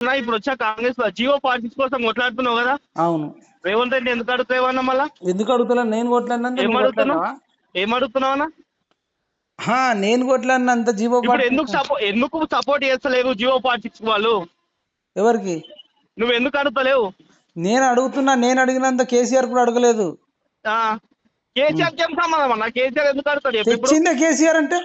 ఇప్పుడు వచ్చా కాంగ్రెస్ జియో పార్టీస్ కోసం కొట్లాడుతున్నావు కదా? అవును. రేవంత్ రెడ్డి ఎందుకు అడుగుతావన్నా మళ్ళా? ఎందుకు అడుగుతలే? నేను కొట్లాడినంత ఏం అడుగుతున్నావు? అన్న? హా, నేను కొట్లాడినంత ఇప్పుడు పార్టీ ఎందుకు సపోర్ట్ ఎందుకు సపోర్ట్ చేస్తలేరు జియో పార్టీస్ వాళ్ళు? ఎవరికి? నువ్వు ఎందుకు అడుగుతలేవు? నేను అడుగుతున్నా నేను అడిగినంత కేసీఆర్ కూడా అడగలేదు. ఆ, కేసీఆర్కి ఏం సంబంధం అన్న? కేసీఆర్ ఎందుకు అడుగుతాడు కేసీఆర్ అంటే?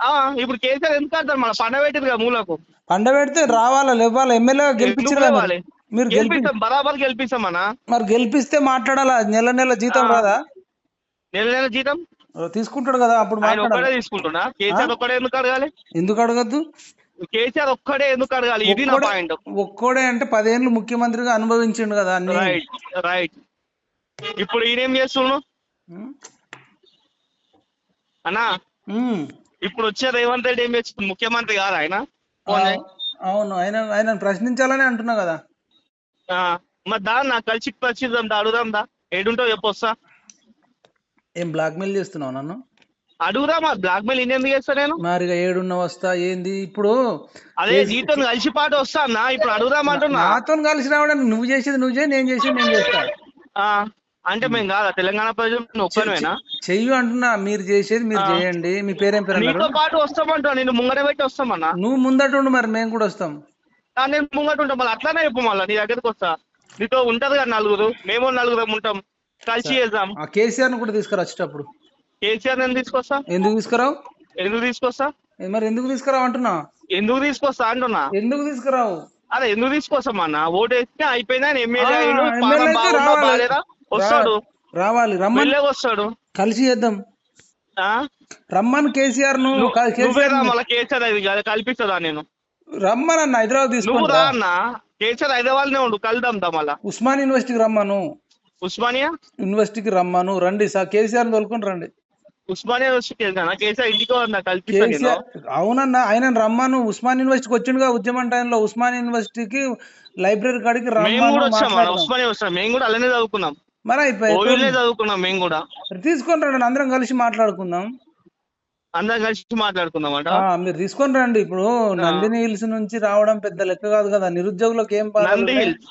ఆ, ఇప్పుడు కేసీఆర్ ఎందుకు అడుగుతాడు? మన పండ పెట్టింది కదా మూలకు. పండ పెడితే రావాలా లేవాలా ఎమ్మెల్యేగా కదా లేవాలి? మీరు? గెలిపి గెలిపిస్తాం బరాబర్ గెలిపిస్తాం అన్న. మరి గెలిపిస్తే మాట్లాడాలా? నెల నెల జీతం. రాదా? నెల నెల జీతం? తీసుకుంటాడు కదా అప్పుడు ఒక్కడే తీసుకుంటున్నా. కేసీఆర్ ఒక్కడే ఎందుకు అడగాలి? ఎందుకు అడగద్దు? కేసీఆర్ ఒక్కడే ఎందుకు అడగాలి? ఇది నా ఒక్కడే- పాయింట్. ఒక్కోడే అంటే పదేళ్ళు ముఖ్యమంత్రిగా అనుభవించిండు కదా అన్ని. రైట్ రైట్ ఇప్పుడు ఈయనేం చేస్తుండు? ఉమ్. అన్నా. ఇప్పుడు వచ్చే రేవంత్ రెడ్డి ఏం చేస్తుంది ముఖ్యమంత్రి కాదు ఆయన. అవును. ఆయన ఆయన ప్రశ్నించాలని అంటున్నా కదా. ఆ, మరి దా నాకు కలిసి పరిచిద్దాం దా అడుగుదాం దా. ఏడుంటావు చెప్పు వస్తా. ఏం బ్లాక్ మెయిల్ చేస్తున్నావు నన్ను? అడుగుదాం ఆ బ్లాక్ మెయిల్ ఇన్ని ఎందుకు చేస్తా నేను? మరి ఏడున్న వస్తా ఏంది? ఇప్పుడు అదే నీతో కలిసి పాటు వస్తా అన్నా ఇప్పుడు అడుగుదాం అంటున్నా. నాతో కలిసి రావడానికి నువ్వు చేసేది నువ్వు చేయి నేను చేసేది నేను చేస్తా. అంటే మేము కాదా తెలంగాణ ప్రజలు నువ్వు ఒక్కనివేనా చెయ్యు అంటున్నా మీరు చేసేది మీరు చేయండి. మీ పేరేం పేరు నీతో పాటు వస్తామంటా నేను ముంగట పెట్టి వస్తామన్నా. నువ్వు ముందటుండు మరి మేము కూడా వస్తాం. నేను ముంగట ఉంటాం మళ్ళీ అట్లానే చెప్పు మళ్ళీ నీ దగ్గరికి వస్తా. నీతో ఉంటది కదా నలుగురు మేము నలుగురం ఉంటాం. కలిసి చేద్దాం కేసీఆర్ను కూడా తీసుకురా వచ్చేటప్పుడు. కేసీఆర్ నేను తీసుకొస్తా? ఎందుకు తీసుకురావు? ఎందుకు తీసుకొస్తా? మరి ఎందుకు తీసుకురావు అంటున్నా? ఎందుకు తీసుకొస్తా అంటున్నా? ఎందుకు తీసుకురావు? అదే ఎందుకు తీసుకొస్తామన్నా? ఓటు వేస్తే అయిపోయిందా ఎమ్మెల్యే వస్తాడు. రావాలి. రమ్మని వస్తాడు. కలిసి చేద్దాం? రమ్మని కేసీఆర్ను నువ్వు- కేసీఆర్ రా ను- మళ్ళీ కేసీఆర్ అది కాదు, కల్పిస్తుందా నేను? రమ్మని అన్న హైదరాబాద్ తీసుకుంటా. రా అన్న. కేసీఆర్ హైదరాబాద్ నే ఉండు కలుద్దాం దా మళ్ళా. ఉస్మాన్ యూనివర్సిటీకి రమ్మను. ఉస్మానియా? యూనివర్సిటీకి రమ్మను. రండి సార్ కేసీఆర్ తోలుకొని రండి. ఉస్మానియా యూనివర్సిటీ వెళ్తానా? కేసీఆర్ ఇంటికి అవునన్నా ఆయన రమ్మను. ఉస్మాన్ యూనివర్సిటీకి వచ్చిండుగా ఉద్యమం టైంలో ఉస్మాన్ యూనివర్సిటీకి లైబ్రరీ కాడికి మేము రమ్మను. ఉస్మానియా వచ్చాం మేము కూడా అలానే చదువుకున్నాం. మరి అయిపోయి చదువుకున్నాం మేము కూడా. తీసుకొని రండి అందరం కలిసి మాట్లాడుకుందాం. అందరం కలిసి మాట్లాడుకుందాం అంట ఆ, మీరు తీసుకొని రండి. ఇప్పుడు నందిని హిల్స్ నుంచి రావడం పెద్ద లెక్క కాదు కదా. నిరుద్యోగులకు ఏం Nandi? Hills?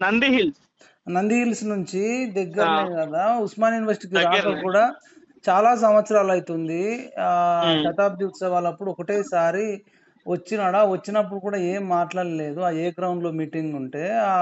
Nandi hills. Nandi hills నుంచి దగ్గరనే కదా. ఉస్మాన్ యూనివర్సిటీకి రాక. కూడా చాలా సంవత్సరాలు అవుతుంది ఆ. శతాబ్ది ఉత్సవాలు అప్పుడు ఒకటేసారి వచ్చినాడా? వచ్చినప్పుడు కూడా ఏం మాట్లాడలేదు. ఆ ఏ గ్రౌండ్లో మీటింగ్ ఉంటే ఆ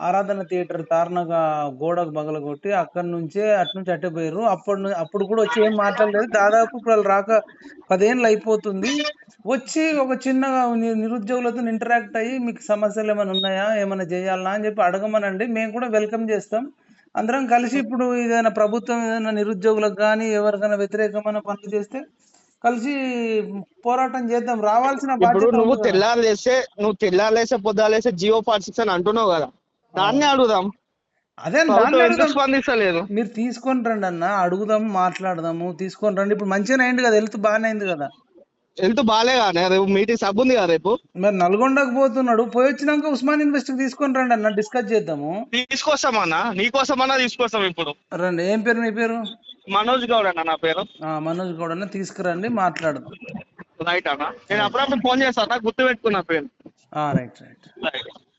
ఆరాధన థియేటర్ తారణగా గోడకు బగలగొట్టి అక్కడి నుంచే అటు నుంచి అట్టే పోయారు అప్పుడు ను- అప్పుడు కూడా వచ్చి ఏం మాట్లాడలేదు. దాదాపు ఇప్పుడు వాళ్ళు రాక పదేళ్ళు అయిపోతుంది. వచ్చి ఒక చిన్నగా నిరుద్యోగులతో ఇంటరాక్ట్ అయ్యి మీకు సమస్యలు ఏమైనా ఉన్నాయా? ఏమైనా చేయాలనా అని చెప్పి అడగమనండి. మేము కూడా వెల్కమ్ చేస్తాం. అందరం కలిసి ఇప్పుడు ఏదైనా ప్రభుత్వం ఏదైనా నిరుద్యోగులకు కానీ ఎవరికైనా వ్యతిరేకమైన పనులు చేస్తే కలిసి పోరాటం చేద్దాం. రావాల్సిన నువ్వు ఉంది కదా. తెల్లారులేస్తే నువ్వు తెల్లారులేస్తే పొద్దాలేస్తే జియో పార్టీస్ అని అంటున్నావు కదా. దాన్నే అడుగుదాం. అదే. స్పందిస్తలేదు? మీరు తీసుకొని రండి అన్న అడుగుదాం మాట్లాడదాము తీసుకొని రండి. ఇప్పుడు మంచిగానే అయింది కదా హెల్త్ బాగానే అయింది కదా. హెల్త్ బాగాలే కానీ రేపు మీటింగ్ సబ్ ఉంది కదా రేపు. మరి నల్గొండకు పోతున్నాడు. పోయి వచ్చినాక ఉస్మాన్ యూనివర్సిటీకి తీసుకొని రండి అన్న డిస్కస్ చేద్దాము. తీసుకొస్తామన్నా నీకోసమన్నా తీసుకొస్తాం ఇప్పుడు. రండి ఏం పేరు మీ పేరు? మనోజ్ గౌడ్ అన్న నా పేరు. ఆ, మనోజ్ గౌడ్ అన్న తీసుకురండి మాట్లాడదాం. రైట్ అన్న. నేను అప్పుడప్పుడు ఫోన్ చేస్తాను గుర్తు పెట్టుకున్నా పేరు రైట్ రైట్. రైట్.